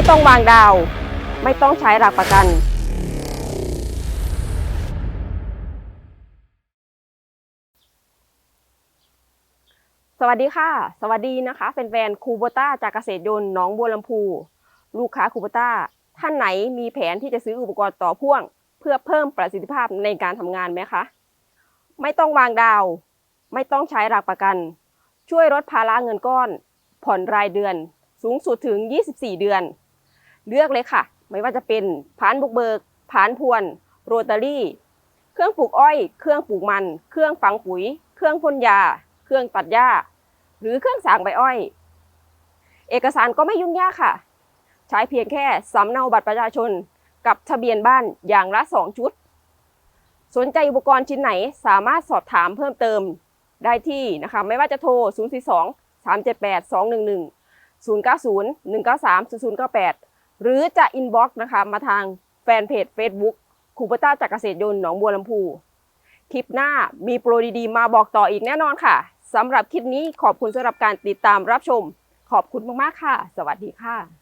ไม่ต้องวางดาว ไม่ต้องใช้หลักประกันสวัสดีค่ะ สวัสดีนะคะแฟนๆคูโบต้าจากเกษตรยนต์หน้องบัวลำพู ลูกค้าคูโบต้าท่านไหนมีแผนที่จะซื้ออุปกรณ์ต่อพ่วง เพื่อเพิ่มประสิทธิภาพในการทำงานไหมคะ ไม่ต้องวางดาว ไม่ต้องใช้หลักประกัน ช่วยลดภาระเงินก้อน ผ่อนรายเดือน สูงสุดถึง 24 เดือน เลือกเลยค่ะ ไม่ว่าจะเป็นผานบุกเบิกผานพวน โรตารี่ เครื่องปลูกอ้อย เครื่องปลูกมัน เครื่องฝังปุ๋ย เครื่องพ่นยา เครื่องตัดหญ้า หรือเครื่องสางใบอ้อย เอกสารก็ไม่ยุ่งยากค่ะ ใช้เพียงแค่สำเนาบัตรประชาชน กับทะเบียนบ้านอย่างละ 2 ชุด สนใจอุปกรณ์ชิ้นไหนสามารถสอบถามเพิ่มเติมได้ที่นะคะไม่ว่าจะโทร 042 378 211 090 193 0098 หรือจะอินบ็อกซ์นะคะมาทางแฟนเพจ Facebook คูปต้าจากเกษตรยนต์หนองบัวลำพู คลิปหน้ามีโปรดีๆ มาบอกต่ออีกแน่นอนค่ะสำหรับคลิปนี้ขอบคุณสำหรับการติดตามรับชม ขอบคุณมากๆค่ะ สวัสดีค่ะ